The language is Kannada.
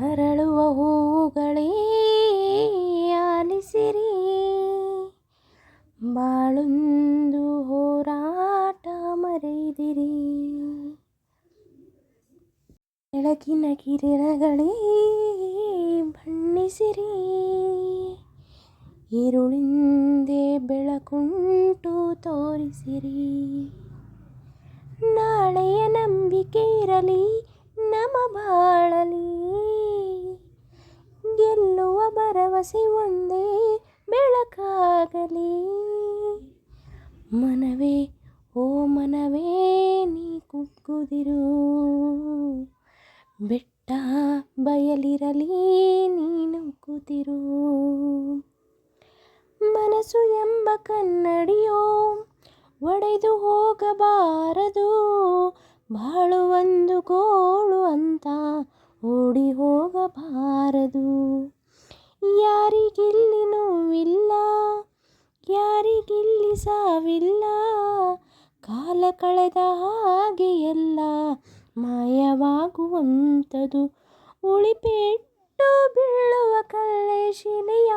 ಅರಳುವ ಹೂಗಳೇ ಆಲಿಸಿರಿ. ಬಾಳೊಂದು ಹೋರಾಟ ಮರೆದಿರಿ. ಬೆಳಕಿನ ಕಿರಣಗಳೇ, ಬಣ್ಣಿಸಿರಿ. ಈರುಳಿಂದೆ ಬೆಳಕುಂಟು ತೋರಿಸಿರಿ. ನಾಳೆಯ ನಂಬಿಕೆ ಇರಲಿ ನಮ ಬಾಳಲಿ ಭರವಸೆ ಒಂದೇ ಬೆಳಕಾಗಲಿ. ಮನವೇ, ಓ ಮನವೇ, ನೀ ಕುಗ್ಗುದಿರು. ಬೆಟ್ಟ ಬಯಲಿರಲಿ, ನೀ ನುಗ್ಗುದಿರು. ಮನಸ್ಸು ಎಂಬ ಕನ್ನಡಿಯೋ, ಒಡೆದು ಹೋಗಬಾರದು. ಬಾಳು ಒಂದು ಗೋಳು ಅಂತ ಓಡಿ ಹೋಗಬಾರದು. ಯಾರಿಗಿಲ್ಲಿ ನೋವಿಲ್ಲ ಯಾರಿಗಿಲ್ಲಿ ಸಾವಿಲ್ಲ ಕಾಲ ಕಳೆದ ಹಾಗೆ ಎಲ್ಲ ಮಾಯವಾಗುವಂಥದ್ದು ಉಳಿಪೆಟ್ಟು ಬೀಳುವ ಕಲ್ಲೆ ಶಿಲೆಯಾಗಿ ನಿಲ್ಲುವುದು